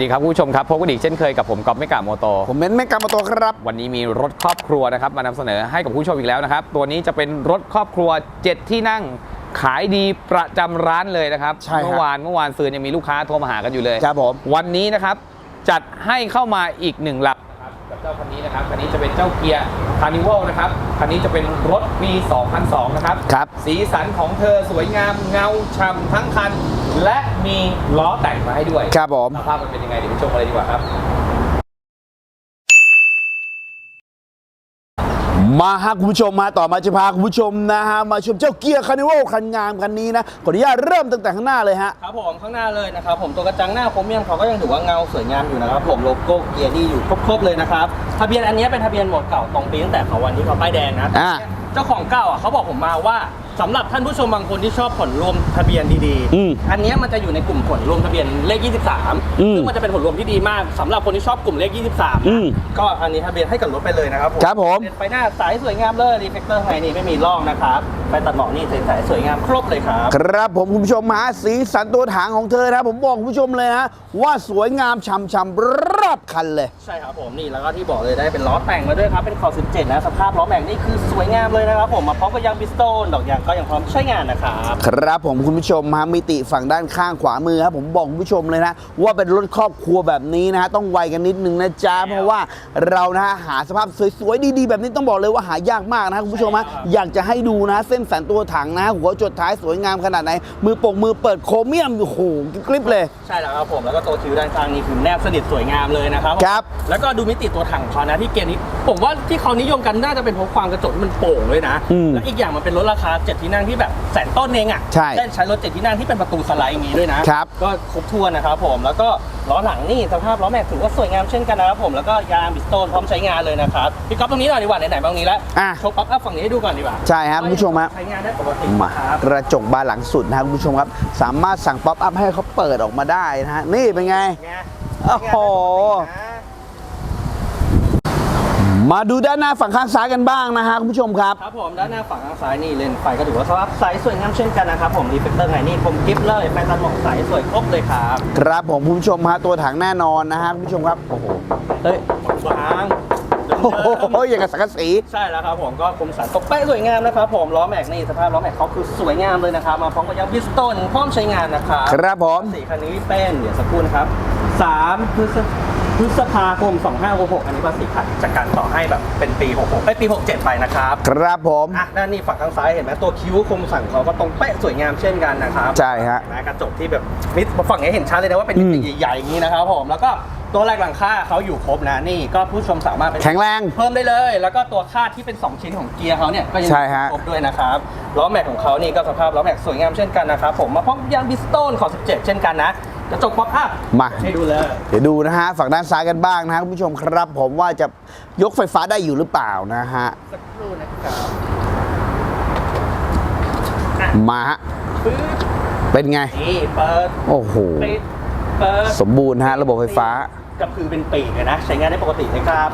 วัสดีครับคุณผู้ชมครับพบกันอีกเช่นเคยกับผมก๊อฟไม่กาโมโตผมเม้นไม่กรรมตัวครับ วันนี้มีรถครอบครัวนะครับมานำเสนอให้กับผู้ชมอีกแล้วนะครับ ตัวนี้จะเป็นรถครอบครัว 7 ที่นั่งขายดีประจำร้านเลยนะครับใช่ครับเมื่อวานเมื่อวานซืนยังมีลูกค้าโทรมาหากันอยู่เลยครับผมวันนี้นะครับจัดให้เข้ามาอีกหนึ่งลำนะครับกับเจ้าคันนี้นะครับคันนี้จะเป็นเจ้าเกียร์คาร์นิวัลนะครับคันนี้จะเป็นรถปี 2002 นะครับครับสีสันของเธอสวยงามเงาฉ่ำทั้งคัน และมีล้อแต่งมาให้ด้วยครับผมสภาพมันเป็นยังไงเดี๋ยวไปชมกันเลยดีกว่าครับมาฮะคุณผู้ชมมาต่อมาจะพาคุณผู้ชมนะฮะมาชมเจ้าเกียร์คาร์นิวัลคันงามคันนี้นะขออนุญาตเริ่มตั้งแต่ข้างหน้าเลยฮะครับผมข้างหน้าเลยนะครับผมตัวกระจังหน้าโครเมียมเขาก็ยังถือว่าเงาสวยงามอยู่นะครับผมโลโก้เกียร์ดีอยู่ครบๆเลยนะครับทะเบียนอันนี้เป็นทะเบียนหมวดเก่าตรงปีตั้งแต่เขาวันที่เขาป้ายแดงนะอ่าเจ้าของเก่าอะเขาบอกผมมาว่า สำหรับท่านผู้ชมบางคนที่ชอบผลรวมทะเบียนดีอืมอันเนี้ยมันจะอยู่ในกลุ่มผลรวมทะเบียนเลข 23 อืมซึ่งมันจะเป็นผลรวมที่ดีมากสำหรับคนที่ชอบกลุ่มเลข 23อืมก็อันนี้ทะเบียนให้กับรถไปเลยนะครับผมครับผม เป็นไฟหน้าสายสวยงามเลยรีเฟกเตอร์ไฮนี่ไม่มีร่องนะครับไฟตัดหมอกนี่ใสๆสวยงามครบเลยครับ ครับผมคุณผู้ชมฮะสีสันตัวถังของเธอนะผมบอกคุณผู้ชมเลยฮะว่าสวยงามฉ่ำๆรอบคันเลย ใช่ครับผมนี่แล้วก็ที่บอกเลยได้เป็นล้อแต่งมาด้วยครับ เป็นขอบ17 นะ สภาพล้อแม็กนี่คือสวยงามเลยนะครับผมมาพร้อมกับยางบิสโตนดอกยางก็ยังพร้อมใช้งานนะครับครับผมคุณผู้ชมฮะมิติฝั่งด้านข้างขวามือครับผมบอกคุณผู้ชมเลยนะว่าเป็นรถครอบครัวแบบนี้นะฮะต้องไวกันนิดนึงนะจ๊ะเพราะว่าเรานะฮะหาสภาพสวยๆดีๆ แบบนี้ต้องบอกเลยว่าหายากมากนะคุณผู้ชมฮะอยากจะให้ดูนะเส้นสันตัวถังนะหัวจดท้ายสวยงามขนาดไหนมือปกมือเปิดโครเมียมโอ้โหกริบเลย ใช่แล้วครับผมแล้วก็ตัวคิ้วด้านข้างนี่คือแนบสนิทสวยงามเลยนะครับครับแล้วก็ดูมิติตัวถังของเขานะที่เกณฑ์นี้ผมว่าที่เขานิยมกันน่าจะเป็นเพราะความกระจกที่มันโป่งด้วยนะอืมและอีกอย่างมันเป็นรถราคาเจ็ดที่นั่งที่แบบแสนต้นเองอะใช่ได้ใช้รถเจ็ดที่นั่งที่เป็นประตูสไลด์อย่างนี้ด้วยนะครับ ก็ครบถ้วนนะครับผมแล้วก็ล้อหลังนี่สภาพล้อแม็กถือว่าสวยงามเช่นกันนะครับผมแล้วก็ยางบิสโตนพร้อมใช้งานเลยนะครับพี่ก๊อฟตรงนี้หน่อยดีกว่าไหนๆมาตรงนี้แล้วอะ โชว์ป๊อปอัพฝั่งนี้ให้ดูก่อนดีกว่าใช่ครับคุณผู้ชมฮะ ใช้งานได้ปกติมาครับ กระจกบานหลังสุดนะครับคุณผู้ชมครับ สามารถสั่งป๊อปอัพให้เขาเปิดออกมาได้นะฮะนี่เป็นไง ไงโอ้โหใช้งานได้ปกตินะ มาดูด้านหน้าฝั่งข้างซ้ายกันบ้างนะฮะคุณผู้ชมครับ ครับผมด้านหน้าฝั่งข้างซ้ายนี่เลนส์ไฟก็ถือว่าสภาพใสสวยงามเช่นกันนะครับผมรีเฟกเตอร์ไงนี่คมกริฟเลยไฟตัดหมอกใสสวยครบเลยครับ ครับผมคุณผู้ชมฮะตัวถังแน่นอนนะฮะคุณผู้ชมครับโอ้โหเฮ้ยวางเดิโอ้มโหอย่างกับสังกะสีๆใช่แล้วครับผมก็คมสันตกเป๊ะสวยงามนะครับผมล้อแม็กนี่สภาพล้อแม็กเขาคือสวยงามเลยนะครับมาพร้อมกับยางพิสตนพร้อมใช้งานนะครับครับผมสีคันนี้เป็นเดี๋ยวสักครู่นะครับ3พฤษ พฤษภาคม 2566 อันนี้ภาษีขัดจากการต่อให้แบบเป็นปี 66ไอยปี 67 ไปนะครับครับผมอะด้านนี้ฝั่งข้างซ้ายเห็นไหมตัวคิ้วคมสันเขาก็ตรงเป๊ะสวยงามเช่นกันนะครับใช่ฮะนะกระจกที่แบบมิดฝั่งนี้เห็นชัดเลยนะว่าเป็นมิอืติมใหญ่ๆอย่างนี้นะครับผมแล้วก็ตัวแรกหลังคาเขาอยู่ครบนะนี่ก็ผู้ชมสามารถไปแข็งแรงเพิ่มได้เลย แล้วก็ตัวคาดที่เป็น 2 ชิ้นของเกียร์เขาเนี่ยก็ยังใช่ฮะครบด้วยนะครับล้อแม็กของเขานี่ก็สภาพล้อแม็กสวยงามเช่นกันนะครับผมมาพร้อมยางบิสโตนขอบ17 เช่นกันนะ กระจกป๊อปอัพมา ให้ดูเลยเดี๋ยวดูนะฮะ ฝั่งด้านซ้ายกันบ้างนะฮะคุณผู้ชมครับ ผมว่าจะยกไฟฟ้าได้อยู่หรือเปล่านะฮะ สักครู่นะครับมาฮะปึ๊บเป็นไง นี่เปิดโอ้โห ปิดเปิดสมบูรณ์ฮะ ระบบไฟฟ้าก็คือเป็นปีกเลยนะ ใช้งานได้ปกตินะครับ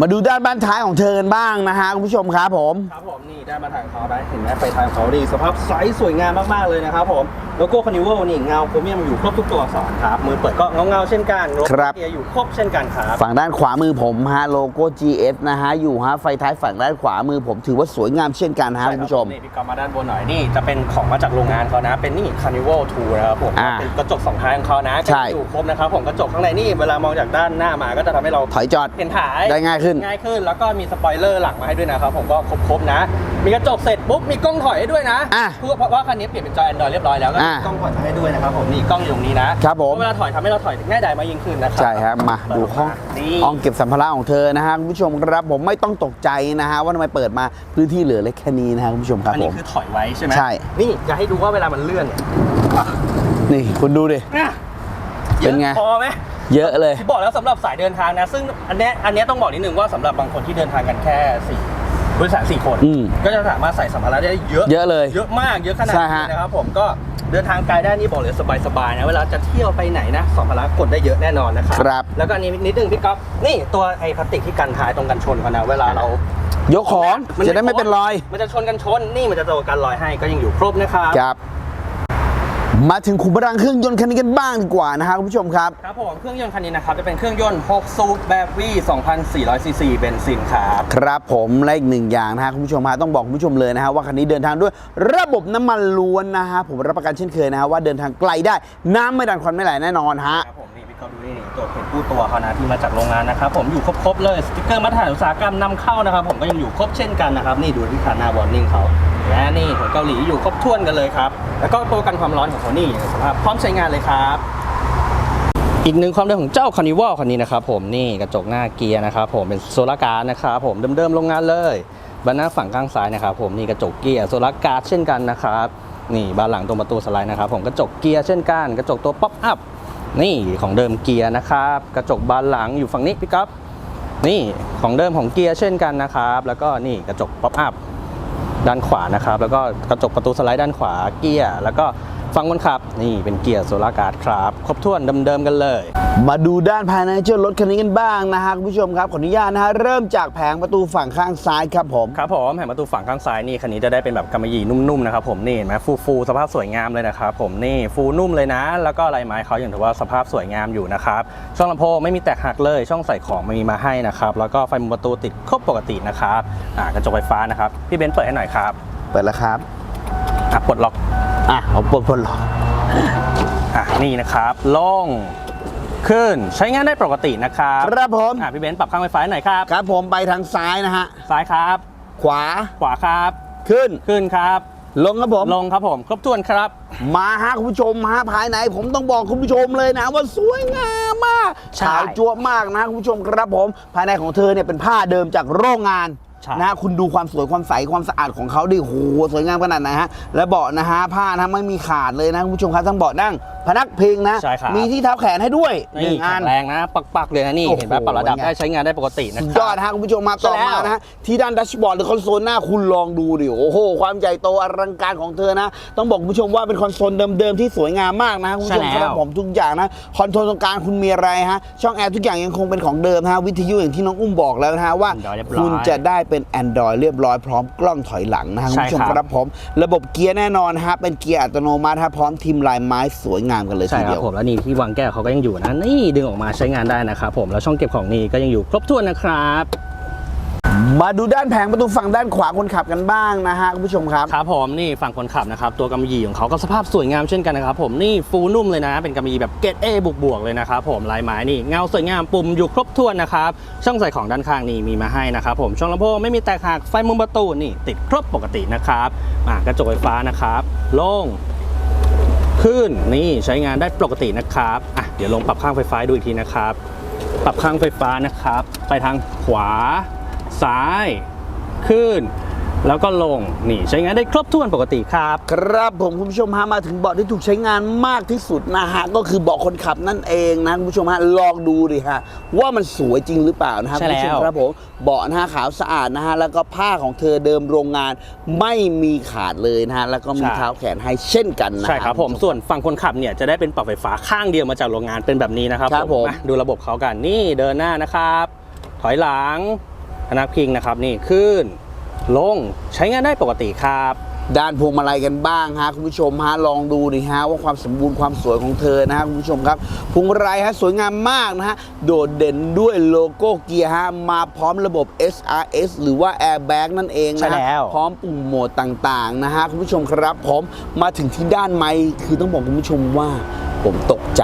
มาดูด้านบ้านท้ายของเธอกันบ้างนะฮะคุณผู้ชมครับผม ครับผมนี่ได้มาทางเขาได้เห็นไหมไฟทางเขาดีสภาพใสสวยงามมากๆเลยนะครับผมโลโก้คานิวัลนี่เงาโครเมียมอยู่ครบทุกตัวอักษรครับมือเปิดก็เงาเงาๆเช่นกันรถครับ เกียร์อยู่ครบเช่นกันครับ ฝั่งด้านขวามือผมฮะโลโก้ GS นะฮะอยู่ฮะไฟท้ายฝั่งด้านขวามือผมถือว่าสวยงามเช่นกันฮะคุณผู้ชมนี่พี่กอฟมาด้านบนหน่อยนี่จะเป็นของมาจากโรงงานเขานะ เป็นนี่คานิวัลทูนะครับผมอ่าเป็นกระจกสองท้ายของเขานะใช่อยู่ครบนะครับผมกระจกข้างในนี่เวลามองจากด้านหน้ามาก็จะทำให้เราถอยจอดเห็นถ่ายได้ง่ายขึ้น ง่ายขึ้น แล้วก็มีสปอยเลอร์หลังมาให้ด้วยนะครับผมก็ครบๆนะมีกระจกเสร็จปุ๊บมีกล้องถอยให้ด้วยนะอะเพราะว่าคันนี้เปลี่ยนเป็นจอ Android เรียบร้อยแล้วก็มีอะกล้องถอยมาให้ด้วยนะครับผมนี่กล้องอยู่ตรงนี้นะครับผม เวลาถอยทำให้เราถอยง่ายดายมากยิ่งขึ้นนะครัใช่ฮะมาดูห้องนี่ห้องเก็บสัมภาระของเธอนะฮะคุณผู้ชมครับผมไม่ต้องตกใจนะฮะว่าทำไมเปิดมาพื้นที่เหลือเล็กแค่นี้นะฮะคุณผู้ชมครับอันผนี้ม คือถอยไว้ใช่ไหมใช่ นี่จะให้ดูว่าเวลามันเลื่อนเนี่ยนี่คุณดูดิ อะเป็นไง ยอะพอไหม เยอะเลยที่บอกแล้วสำหรับสายเดินทางนะ ซึ่งอันเนี้ยอันเนี้ยต้องบอกนิดนึงว่าสำหรับบางคนที่เดินทางกันแค่สี่ บริษัทสี่คนอืมก็จะสามารถใส่สัมภาระได้เยอะเยอะเลยเยอะมากเยอะขนาดใช่นี้ฮะ นะครับผมก็เดินทางไกลได้นี่บอกเลยสบายๆนะเวลาจะเที่ยวไปไหนนะสัมภาระกดได้เยอะแน่นอนนะครับครับ แล้วก็อันนี้นิดนึงพี่ก๊อฟนี่ตัวไอ้พลาสติกที่กันท้ายตรงกันชนกันนะเวลาเรายกของจะได้ไม่เป็นรอย มันจะชนกันชนนี่มันจะตัวกันรอยให้ก็ยังอยู่ครบนะครับ ครับ มาถึงขุมพลังเครื่องยนต์คันนี้กันบ้างดีกว่านะฮะคุณผู้ชมครับ ครับผมเครื่องยนต์คันนี้นะครับจะเป็นเครื่องยนต์ 6 สูบแบบวี2,400ซีซีเบนซินครับ ครับผมและอีกหนึ่งอย่างนะฮะคุณผู้ชมฮะต้องบอกคุณผู้ชมเลยนะฮะว่าคันนี้เดินทางด้วยระบบน้ำมันล้วนนะฮะผมรับประกันเช่นเคยนะฮะว่าเดินทางไกลได้น้ำไม่ดันควันไม่ไหลแน่นอนฮะครับผม นี่พี่ก็ดูนี่ตัวเพจผู้ตัวเขานะที่มาจากโรงงานนะครับผมอยู่ครบๆเลยสติกเกอร์มาตรฐานอุตสาหกรรมนำเข้านะครับผมก็ยังอยู่ครบเช่นกันนะครับนี่ดูที่คาหน้าวอร์นิ่งเขาและนี่ของเกาหลีอยู่ครบถ้วนกันเลยครับแล้วก็ตัวกันความร้อนของเขานี่สภาพพร้อมใช้งานเลยครับ อีกหนึ่งความเร็วของเจ้าคานิวอลคันนี้นะครับผมนี่กระจกหน้าเกียร์นะครับผมเป็นโซลาร์การ์ดนะครับผมเดิมๆโรงงานเลยบานหน้าฝั่งข้างซ้ายนะครับผมนี่กระจกเกียร์โซลาร์การ์ดเช่นกันนะครับนี่บานหลังตรงประตูสไลด์นะครับผมกระจกเกียร์เช่นกัน กระจกตัวป๊อปอัพ นี่ของเดิมเกียร์นะครับ กระจกบานหลังอยู่ฝั่งนี้พี่ก๊อฟนี่ของเดิมของเกียร์เช่นกันนะครับ แล้วก็นี่กระจกป๊อปอัพด้านขวานะครับ แล้วก็กระจกประตูสไลด์ด้านขวาเกียร์แล้วก็ ฝั่งคนขับนี่เป็นเกียร์โซลาร์การ์ดครับ ครบถ้วนเดิมๆกันเลย มาดูด้านภายในเจ้ารถคันนี้กันบ้างนะฮะคุณผู้ชมครับขออนุญาตนะฮะเริ่มจากแผงประตูฝั่งข้างซ้ายครับผมครับผมแผ่นประตูฝั่งข้างซ้ายนี่คันนี้จะได้เป็นแบบกำมะหยี่นุ่มๆนะครับผมนี่เห็นไหมฟูฟูๆสภาพสวยงามเลยนะครับผมนี่ฟูนุ่มเลยนะ แล้วก็ลายไม้เขาอย่างถือว่าสภาพสวยงามอยู่นะครับช่องลำโพงไม่มีแตกหักเลยช่องใส่ของไม่มีมาให้นะครับแล้วก็ไฟมุมประตูติดครบปกตินะครับอ่ากระจกไฟฟ้านะครับพี่เบนซ์เปิดให้หน่อยครับ เปิดแล้วครับอะปลดล็อก อะเอาปลดปลดล็อกอะนี่นะครับลงขึ้นใช้งานได้ปกตินะครับครับผมอะพี่เบนซ์ปรับข้างไฟฟ้าหน่อยครับครับผมไปทางซ้ายนะฮะ ซ้ายครับ ขวาขวาครับ ขึ้นขึ้นครับ ลงครับผม ลงครับผมครบถ้วนครับ มาฮะคุณผู้ชมฮะภายในผมต้องบอกคุณผู้ชมเลยนะ ว่าสวยงามมากใช่ ขาวจั๊วะมากนะคุณผู้ชมครับผม ภายในของเธอเนี่ยเป็นผ้าเดิมจากโรงงาน ใช่นะฮะคุณดูความสวยความใสความสะอาดของเขาดิโหสวยงามขนาดไหนฮะและเบาะนะฮะผ้านะไม่มีขาดเลยนะคุณผู้ชมครับทั้งเบาะนั่งพนักพิงนะ ใช่ครับ มีที่เท้าแขนให้ด้วยหนี่นึ่งอัแข็น งแรงนะ ปักๆเลยนะนี่ โอ้โหเห็นไหมปรับระดับเป็นไง ได้ใช้งานได้ปกตินะสุดคยรัอดบนะฮะคุณผู้ชมมาต่อใช่มาแล้วนะฮะที่ด้านดัชบอร์ดหรือคอนโซลหน้าคุณลองดูดิโอ้โห ความใหญ่โตอลังการของเธอนะ ต้องบอกคุณผู้ชมว่าเป็นคอนโซลเดิมๆที่สวยงามมากนะคุณผู้ชมใช่คแล้วรับผมทุกอย่างนะคอนโทรลตรงกลางคุณมีอะไรฮะช่องแอร์ทุกอย่างยังคงเป็นของเดิมนะฮะวิทยุอย่างที่น้องอุ้มบอกแล้วนะฮะว่า Android เรียบร้อย คุณจะได้เป็น Android เรียบร้อยพร้อมกล้องถอยหลังนะฮะคุณผู้ชมใช่คครับรับผม ระบบเกียร์แน่นอนฮะเป็นเกียร์อัตโนมัติฮะพร้อมทิมลายไม้สวยงามกันเลยใช่ทีครัเดีบยวผมแล้วนี่ที่วางแก้วเขาก็ยังอยู่นะนี่ดึงออกมาใช้งานได้นะครับผมแล้วช่องเก็บของนี่ก็ยังอยู่ครบถ้วนนะครับ มาดูด้านแผงประตูฝั่งด้านขวาคนขับกันบ้างนะฮะคุณผู้ชมครับ ครับผมนี่ฝั่งคนขับนะครับ ตัวกำมะหยี่ของเขาก็สภาพสวยงามเช่นกันนะครับผมนี่ฟูนุ่มเลยนะ เป็นกำมะหยี่แบบเกรดเอบวกบวกเลยนะครับผมลายไม้นี่เงาสวยงามปุ่มอยู่ครบถ้วนนะครับช่องใส่ของด้านข้างนี่มีมาให้นะครับผมช่องลำโพงไม่มีแตกหักไฟมุมประตูนี่ติดครบปกตินะครับอะกระจกไฟฟ้านะครับโล่งขึ้นนี่ใช้งานได้ปกตินะครับอะเดี๋ยวลงปรับข้างไฟฟ้าดูอีกทีนะครับ ปรับข้างไฟฟ้านะครับ ไปทางขวา ซ้าย ขึ้น แล้วก็ลง นี่ใช้งานได้ครบถ้วนปกติครับ ครับผมคุณผู้ชมฮะมาถึงเบาะที่ถูกใช้งานมากที่สุดนะฮะก็คือเบาะคนขับนั่นเองนะคุณผู้ชมฮะลองดูดิฮะว่ามันสวยจริงหรือเปล่านะฮะใช่คุณผู้ชมแล้วครับผมเบาะนะฮะขาวสะอาดนะฮะแล้วก็ผ้าของเธอเดิมโรงงานไม่มีขาดเลยนะฮะแล้วก็มีเท้าแขนให้เช่นกันนะฮะ ใช่ครับผมณผู้ชส่วนฝั่งคนขับเนี่ยจะได้เป็นปรับไฟฟ้าข้างเดียวมาจากโรงงานเป็นแบบนี้นะครับครับผม อะดูระบบเขากันนี่เดินหน้านะครับ ถอยหลัง พนักพิงนะครับนี่ขึ้น ลงใช้งานได้ปกติครับด้านพวงมาลัยกันบ้างฮะคุณผู้ชมฮะลองดูดิฮะว่าความสมบูรณ์ความสวยของเธอนะฮะคุณผู้ชมครับพวงมาลัยฮะสวยงามมากนะฮะโดดเด่นด้วยโลโก้เกียร์ฮะมาพร้อมระบบ SRS หรือว่า Airbag นั่นเองนะใช่ฮะแล้วพร้อมปุ่มโหมดต่างๆนะฮะคุณผู้ชมครับผมมาถึงที่ด้านไม้คือต้องบอกคุณผู้ชมว่าผมตกใจ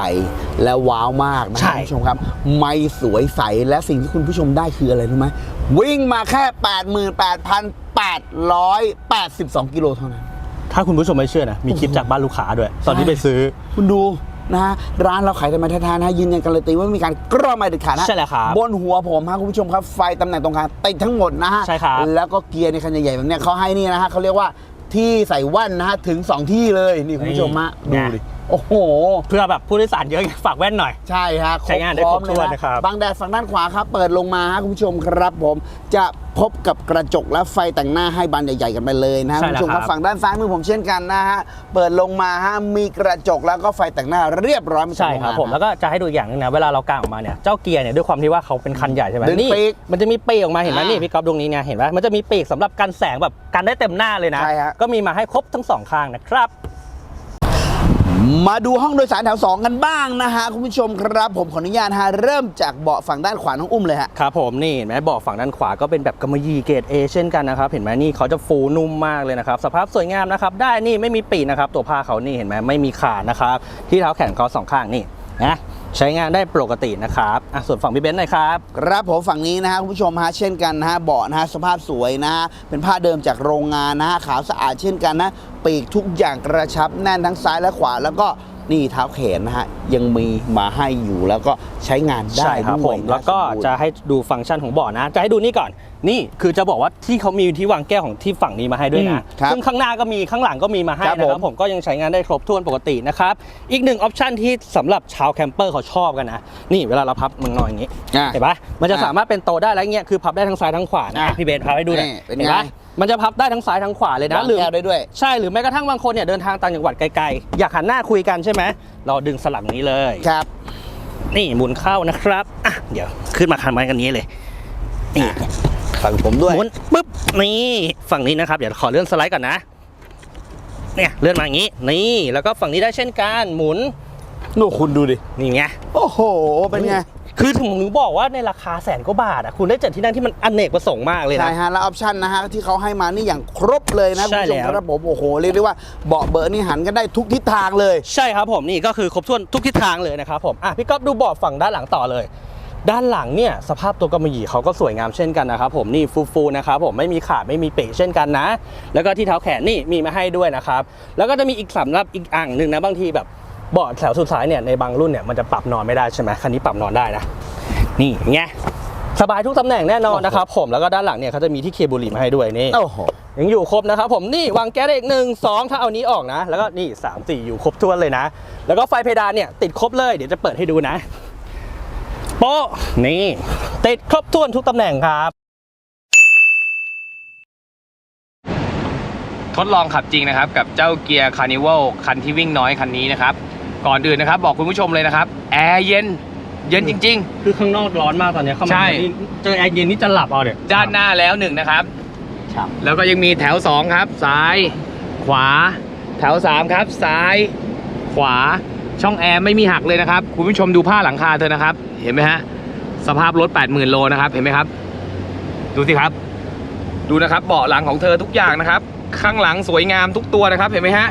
และว้าวมากนะใช่ฮะคุณผู้ชมครับ ไม่สวยใสและสิ่งที่คุณผู้ชมได้คืออะไรรู้ไหม วิ่งมาแค่ 88,882 กิโลเท่านั้น ถ้าคุณผู้ชมไม่เชื่อนะ มีคลิปจากบ้านลูกค้าด้วย ตอนที่ไปซื้อ คุณดูนะฮะร้านเราขายแต่ไม้แท้ๆนะฮะยืนยันการันตีว่าไม่มีการกล้อไม้เด็ดขาดนะใช่แล้วครับบนหัวผมฮะคุณผู้ชมครับไฟตำแหน่งตรงกลางติดทั้งหมดนะฮะใช่ครับแล้วก็เกียร์ในคันใหญ่ๆแบบเนี้ยเขาให้นี่นะฮะเขาเรียกว่าที่ใส่แว่นนะฮะถึง 2 ที่เลยนี่คุณผู้ชมฮะดูดิ โอ้โห เพื่อแบบผู้โดยสารเยอะฝากแว่นหน่อย ใช่ฮะใช้งานได้ครบถ้วนนะครับบางแดดฝั่งด้านขวาครับ เปิดลงมาฮะคุณผู้ชมครับผม จะพบกับกระจกและไฟแต่งหน้าให้บานใหญ่ๆกันไปเลยนะฮะใช่คุณแล้วผู้ชมครับครับฝั่งด้านซ้ายมือผมเช่นกันนะฮะ เปิดลงมาฮะมีกระจกแล้วก็ไฟแต่งหน้าเรียบร้อยมาจากใช่ครับโงงานผมแล้วก็จะให้ดูอีกอย่างหนึงนะเวลาเรากางออกมาเนี่ยเจ้าเกียร์เนี่ยด้วยความที่ว่าเขาเป็นคันใหญ่ใช่ไหมดึงนี่ปีกมันจะมีปีกออกมาเห็นไหมอ่านี่นี่พี่ก๊อฟตรงนี้เนี่ยเห็นไหมมันจะมีปีกสำหรับกันแสงแบบกันได้เต็มหน้าเลยนะใช่ฮะก็มีมาให้ครบทั้งสองข้างนะครับ มาดูห้องโดยสารแถว 2 กันบ้างนะฮะ คุณผู้ชมครับผมขออนุญาตฮะเริ่มจากเบาะฝั่งด้านขวาน้องอุ้มเลยฮะ ครับผมนี่เห็นไหมเบาะฝั่งด้านขวาก็เป็นแบบกำมะหยี่เกรด A เช่นกันนะครับ เห็นไหมนี่เขาจะฟูนุ่มมากเลยนะครับ สภาพสวยงามนะครับ ได้นี่ไม่มีปีกนะครับ ตัวผ้าเขานี่เห็นไหมไม่มีขาดนะครับ ที่เท้าแขนเขาสองข้างนี่นะ ใช้งานได้ปกตินะครับอะส่วนฝั่งพี่เบนซ์หน่อยครับ ครับผมฝั่งนี้นะฮะคุณผู้ชมฮะเช่นกันนะฮะเบาะนะฮะสภาพสวยนะฮะเป็นผ้าเดิมจากโรงงานนะฮะขาวสะอาดเช่นกันนะปีกทุกอย่างกระชับแน่นทั้งซ้ายและขวาแล้วก็ นี่เท้าแขนนะฮะยังมีมาให้อยู่แล้วก็ใช้งานได้ใช่ครับด้ผวยมนะแล้วก็สมบูรณ์ จะให้ดูฟังก์ชันของเบาะนะ จะให้ดูนี่ก่อน นี่คือจะบอกว่าที่เขามีที่วางแก้วของที่ฝั่งนี้มาให้ด้วยนะอืมครับซึ่งข้างหน้าก็มีข้างหลังก็มีมาให้ครับนะครัผบมผมก็ยังใช้งานได้ครบถ้วนปกตินะครับ อีกหนึ่งออปชันที่สำหรับชาวแคมเปอร์เขาชอบกันนะ นี่เวลาเราพับมึงนอนอย่างนี้อะเห็นปะมันจะอะสามารถเป็นโตะได้แล้วเงี้ยคือพับได้ทั้งซ้ายทั้งขวานะอะพี่เบนพับให้ดูหน่อยนี่เป็นเห็นไง ปะ มันจะพับได้ทั้งซ้ายทั้งขวาเลยนะวางหรือแก้วได้ด้วย ใช่หรือแม้กระทั่งบางคนเนี่ยเดินทางต่างจังหวัดไกลๆ อยากหันหน้าคุยกันใช่ไหมเราดึงสลับนี้เลยครับ นี่หมุนเข้านะครับอะเดี๋ยวขึ้นมาคันไม้กันนี้เลยนี่อะฝั่งผมด้วยหมุนปุ๊บนี่ฝั่งนี้นะครับเดี๋ยวขอเลื่อนสไลด์ก่อนนะ เนี่ยเลื่อนมาอย่างนี้ นี่แล้วก็ฝั่งนี้ได้เช่นกันหมุนนู่นคุณดูดินี่ไงโอ้โหเป็นไง คือถึงหนูบอกว่าในราคาแสนกว่าบาทอะคุณได้เจ็ดที่นั่งที่มันอเนกประสงค์มากเลยใช่นะฮะแล้วออปชันนะฮะที่เขาให้มานี่อย่างครบเลยนะใช่คุณผู้ชมแล้ว ครับผมโอ้โหเรียกได้ว่าเบาะเบอร์นี่หันกันได้ทุกทิศทางเลย ใช่ครับผมนี่ก็คือครบถ้วนทุกทิศทางเลยนะครับผมอะพี่ก๊อฟดูเบาะฝั่งด้านหลังต่อเลย ด้านหลังเนี่ยสภาพตัวกำมะหยี่เขาก็สวยงามเช่นกันนะครับผมนี่ฟูๆนะครับผมไม่มีขาดไม่มีเป๋เช่นกันนะ แล้วก็ที่เท้าแขนนี่มีมาให้ด้วยนะครับแล้วก็จะมีอีกสำหรับอีกอ่างหนึ่งนะบางทีแบบ เบาะแถวสุดท้ายเนี่ยในบางรุ่นเนี่ยมันจะปรับนอนไม่ได้ใช่ไหมคันนี้ปรับนอนได้นะ นี่ไงสบายทุกตำแหน่งแน่นอนนะครับผมแล้วก็ด้านหลังเนี่ยเขาจะมีที่เคเบุหรี่มาให้ด้วยนี่โอ้โหยังอยู่ครบนะครับผมนี่วางแก๊สได้อีกหนึ่งสองถ้าเอานี้ออกนะ แล้วก็นี่สามสี่อยู่ครบถ้วนเลยนะ แล้วก็ไฟเพดานเนี่ยติดครบเลยเดี๋ยวจะเปิดให้ดูนะโป๊ะนี่ติดครบถ้วนทุกตำแหน่งครับทดลองขับจริงนะครับ กับเจ้าเกียร์คาร์นิวัลคันที่วิ่งน้อยคันนี้นะครับ ก่อนอื่นนะครับ บอกคุณผู้ชมเลยนะครับ แอร์เย็น เย็นจริง คือข้างนอกร้อนมากตอนนี้เข้ามาใช่ นี่เจอแอร์เย็นนี่จะหลับเอาเดี๋ยๆด้านหน้าแล้วหนึ่งนะครับ ครับ แล้วก็ยังมีแถว 2 ครับ ซ้าย ขวา แถว 3 ครับ ซ้าย ขวาช่องแอร์ไม่มีหักเลยนะครับ คุณผู้ชมดูผ้าหลังคาเธอนะครับ เห็นไหมฮะ สภาพรถ 80,000 โลนะครับ เห็นไหมครับ ดูสิครับ ดูนะครับเบาะหลังของเธอทุกอย่างนะครับ ข้างหลังสวยงามทุกตัวนะครับ เห็นไหมฮะ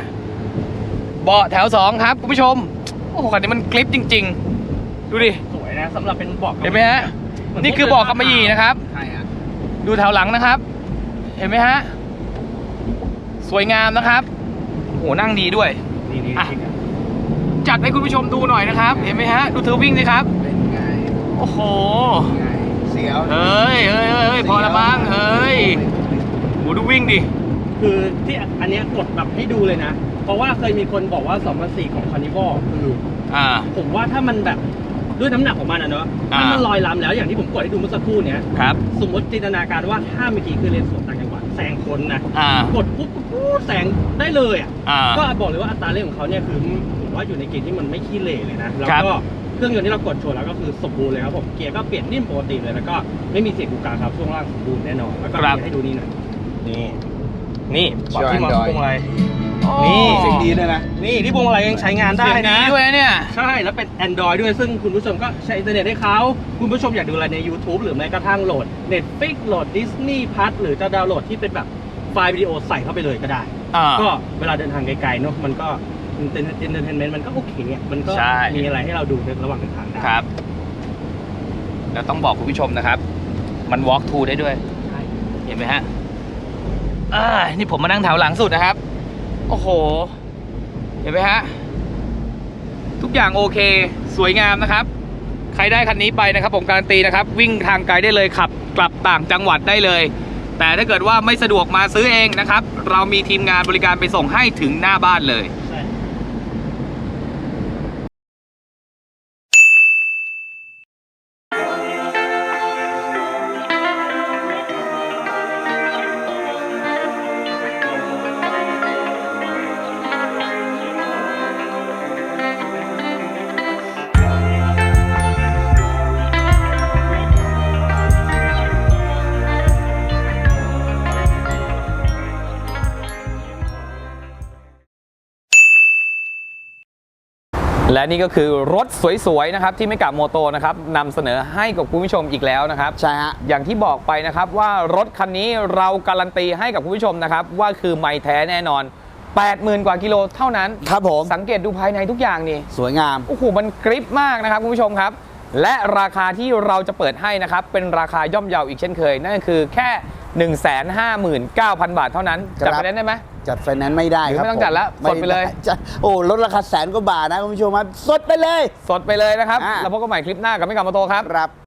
เบาะแถว2ครับคุณผู้ชม โอ้โหคันนี้มันคลิปจริง ๆ ดูดิ สวยนะสำหรับเป็นเบอกเห็นไหมฮะ นี่คือเบอกกำมะหยี่นะครับ ใช่อะดูแถวหลังนะครับ เห็นไหมฮะ สวยงามนะครับโหนั่งดีด้วย นี่นี่อะจัดให้คุณผู้ชมดูหน่อยนะครับ เห็นไหมฮะ ดูเธอวิ่งสิครับ เป็นไงโอ้โหเสียวเฮ้ยเฮ้ยเฮ้ยเฮ้ยพอละมั้งเฮ้ยโหดูวิ่งดิ คือที่อันเนี้ยกดแบบให้ดูเลยนะ เพราะว่าเคยมีคนบอกว่า2004ของคานิวอลคืออ่า ผมว่าถ้ามันแบบด้วยน้ำหนักของมันอะเนาะอ่า ถ้ามันลอยลำแล้วอย่างที่ผมกดให้ดูเมื่อสักครู่เนี้ยครับ สมมติจินตนาการว่าถ้าเมื่อกี้คือเลนสวนต่างจังหวัดแซงคนนะอ่ากดปุ๊บปุ๊บแซงได้เลยอะ อ่า ก็บอกเลยว่าอัตราเร่งของเขาเนี่ยคือผมว่าอยู่ในเกณฑ์ที่มันไม่ขี้เหร่เลยนะ แล้วครับก็เครื่องยนต์ที่เรากดโชว์แล้วก็คือสมบูรณ์เลยครับผมเกียร์ก็เปลี่ยนนิ่มปกติเลยแล้วก็ไม่มีเสียงกูกาครับช่วงล่างสมบูรณ์แน่นอนแล้วก็ครับ ให้ดูนี่หน่อยนี่นี่บอกที่มา Android พวงมาลัย นี่ เสียงดีด้วยนะ นี่ที่พวงมาลัยยังใช้งานได้เสียงดีนะด้วยนะเนี่ย ใช่ แล้วเป็น Android ด้วย ซึ่งคุณผู้ชมก็ใช้อินเทอร์เน็ตให้เขา คุณผู้ชมอยากดูอะไรใน YouTube หรือแม้กระทั่งโหลด Netflix โหลด Disney Plus หรือจะดาวน์โหลดที่เป็นแบบไฟล์วิดีโอใส่เข้าไปเลยก็ได้ อ่า ก็เวลาเดินทางไกลๆเนอะมันก็เอนเตอร์เทนเมนต์มันก็โอเคอะมันก็ใช่ มีอะไรให้เราดูในระหว่างเดินทางได้ครับ แล้วต้องบอกคุณผู้ชมนะครับ มัน walk to ได้ด้วย ใช่ เห็นไหมฮะอ่านี่ผมมานั่งแถวหลังสุดนะครับ โอ้โห เห็นไหมฮะ ทุกอย่างโอเค สวยงามนะครับ ใครได้คันนี้ไปนะครับ ผมการันตีนะครับ วิ่งทางไกลได้เลยขับ กลับต่างจังหวัดได้เลย แต่ถ้าเกิดว่าไม่สะดวกมาซื้อเองนะครับ เรามีทีมงานบริการไปส่งให้ถึงหน้าบ้านเลย และนี่ก็คือรถสวยๆนะครับที่ไม่กับโมโตนะครับนำเสนอให้กับคุณผู้ชมอีกแล้วนะครับ ใช่ฮะ อย่างที่บอกไปนะครับว่ารถคันนี้เราการันตีให้กับคุณผู้ชมนะครับว่าคือไม่แท้แน่นอน 80,000 กว่ากิโลเท่านั้น ครับผม สังเกตดูภายในทุกอย่างนี่ สวยงาม โอ้โห มันกริปมากนะครับคุณผู้ชมครับ และราคาที่เราจะเปิดให้นะครับเป็นราคาย่อมเยาอีกเช่นเคย นั่นก็คือแค่ 159,000 บาทเท่านั้นครับจัดไปได้ไหม จัดไฟแนนซ์ไม่ได้หรือครับไม่ต้องจัดละผมสดไปเลย ม่ด้จัดโอ้ลดราคาแสนกว่าบาทนะคุณผู้ชมครับสดไปเลย สดไปเลยนะครับ อ่า แล้วพบกันใหม่คลิปหน้ากับไม่กับมาโตครับ ครับ